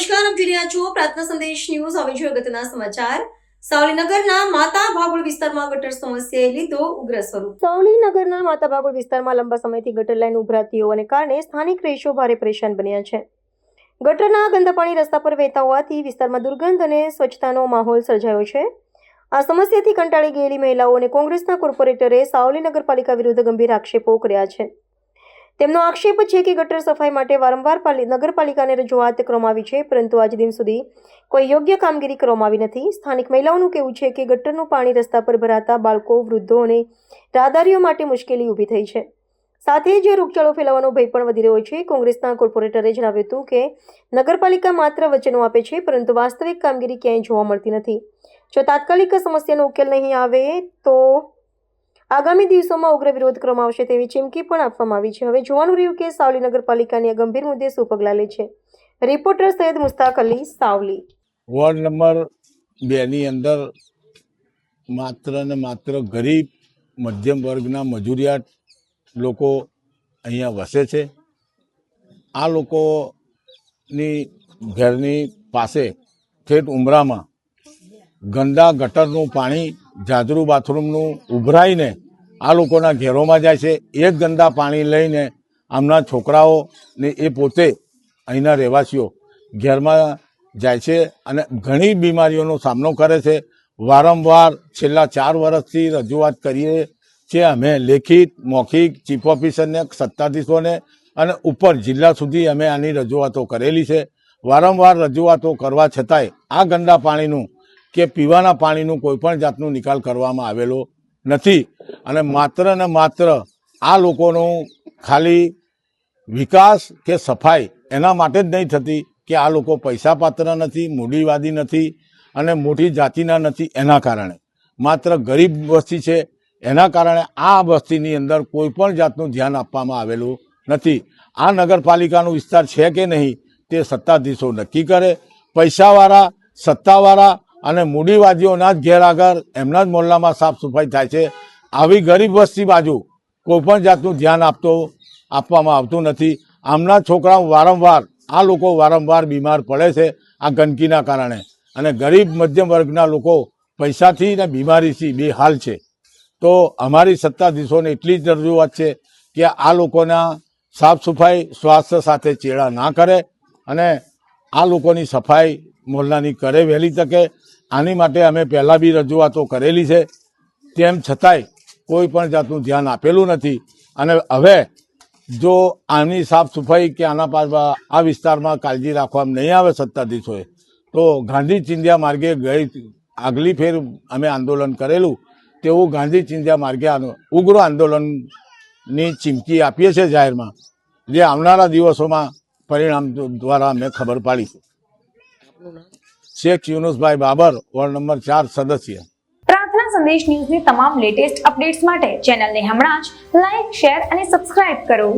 નમસ્કાર, આપ જોઈ છો પ્રાર્થના સંદેશ ન્યૂઝ. હવે જોઈએ અગત્યના સમાચાર. સાવલીનગરના માતા ભાગોળ વિસ્તારમાં ગટર સમસ્યાએ લીધો ઉગ્ર સ્વરૂપ. સાવલીનગરના માતા ભાગોળ વિસ્તારમાં લાંબા સમયથી ગટર લાઈન ઉભરાતી હોવાને કારણે સ્થાનિક રહીશો ભારે પરેશાન બન્યા છે. ગટરના ગંદા પાણી રસ્તા પર વહેતા હોવાથી વિસ્તારમાં દુર્ગંધ અને સ્વચ્છતાનો માહોલ સર્જાયો છે. આ સમસ્યાથી કંટાળી ગયેલી મહિલાઓ અને કોંગ્રેસના કોર્પોરેટરે સાવલી નગરપાલિકા વિરુદ્ધ ગંભીર આક્ષેપો કર્યા છે. તેમનો આક્ષેપ છે કે ગટર સફાઈ માટે વારંવાર પાલી- નગરપાલિકાને રજૂઆત કરવામાં આવી છે, પરંતુ આજ દિન સુધી કોઈ યોગ્ય કામગીરી કરવામાં આવી નથી. સ્થાનિક મહિલાઓનું કહેવું છે કે ગટરનું પાણી રસ્તા પર ભરાતા બાળકો, વૃદ્ધો અને રાહદારીઓ માટે મુશ્કેલી ઊભી થઈ છે. સાથે જ રોગચાળો ફેલાવાનો ભય પણ વધી રહ્યો છે. કોંગ્રેસના કોર્પોરેટરે જણાવ્યું હતું કે નગરપાલિકા માત્ર વચનો આપે છે, પરંતુ વાસ્તવિક કામગીરી ક્યાંય જોવા મળતી નથી. જો તાત્કાલિક સમસ્યાનો ઉકેલ નહીં આવે તો આગામી દિવસોમાં ઉગ્ર વિરોધ કરવામાં આવશે તેવી ચીમકી પણ આપવામાં આવી છે. હવે જોવાનું રહ્યું કે સાવલી નગરપાલિકાની આ ગંભીર મુદ્દે શું પગલાં લે છે. Reporter Saiyed Mustaq Ali Savli. Ward number બેની અંદર માત્ર ને માત્ર ગરીબ, મધ્યમ વર્ગના મજૂરિયાત લોકો અહીંયા વસે છે. આ લોકોની ઘરની પાસે ઠેઠ ઉમરામાં ગંદા ગટરનું પાણી જાદરું બાથરૂમનું ઉભરાઈને આ લોકોના ઘેરોમાં જાય છે. એ ગંદા પાણી લઈને આમના છોકરાઓ ને એ પોતે અહીંના રહેવાસીઓ ઘેરમાં જાય છે અને ઘણી બીમારીઓનો સામનો કરે છે. વારંવાર છેલ્લા ચાર વર્ષથી રજૂઆત કરીએ છીએ. અમે લેખિત, મૌખિક, ચીફ ઓફિસરને, સત્તાધીશોને અને ઉપર જિલ્લા સુધી અમે આની રજૂઆતો કરેલી છે. વારંવાર રજૂઆતો કરવા છતાંય આ ગંદા પાણીનું કે પીવાના પાણીનું કોઈ પણ જાતનું નિકાલ કરવામાં આવેલો નથી. અને માત્ર ને માત્ર આ લોકોનું ખાલી વિકાસ કે સફાઈ એના માટે જ નહીં થતી કે આ લોકો પૈસા પાત્ર નથી, મૂડીવાદી નથી અને મોટી જાતિના નથી એના કારણે. માત્ર ગરીબ વસ્તી છે એના કારણે આ વસ્તીની અંદર કોઈ પણ જાતનું ધ્યાન આપવામાં આવેલું નથી. આ નગરપાલિકાનો વિસ્તાર છે કે નહીં તે સત્તાધીશો નક્કી કરે. પૈસાવાળા, સત્તાવાળા અને મૂડીવાદીઓના જ ઘેર આગળ એમના જ મોહલ્લામાં સાફ સફાઈ થાય છે. આવી ગરીબ વસ્તી બાજુ કોઈ પણ જાતનું ધ્યાન આપતો, આપવામાં આવતું નથી. આમના છોકરાઓ વારંવાર, આ લોકો વારંવાર બીમાર પડે છે આ ગંદકીના કારણે. અને ગરીબ મધ્યમ વર્ગના લોકો પૈસાથી ને બીમારીથી બેહાલ છે. તો અમારી સત્તાધીશોને એટલી જ રજૂઆત છે કે આ લોકોના સાફ સફાઈ સ્વાસ્થ્ય સાથે ચેડા ના કરે અને આ લોકોની સફાઈ મોહલ્લાની કરે વહેલી તકે, આની માટે અમે પહેલાં બી રજૂઆતો કરેલી છે. તેમ છતાંય કોઈ પણ જાતનું ધ્યાન આપેલું નથી. અને હવે જો આની સાફ સફાઈ કે આના પાછળ આ વિસ્તારમાં કાળજી રાખવામાં નહીં આવે સત્તાધીશોએ તો ગાંધી ચિંધ્યા માર્ગે ગઈ આગલી ફેર અમે આંદોલન કરેલું. તેવું ગાંધી ચિંધ્યા માર્ગે ઉગ્ર આંદોલનની ચીમકી આપીએ છીએ જાહેરમાં. જે આવનારા દિવસોમાં પરિણામ દ્વારા અમે ખબર પાડી શેખ યુનુસભાઈ બાબર, વોર્ડ નંબર ચાર, સદસ્ય. પ્રાર્થના સંદેશ ન્યૂઝની તમામ લેટેસ્ટ અપડેટ્સ માટે ચેનલને હમણાં જ લાઈક શેર અને સબસ્ક્રાઇબ કરો.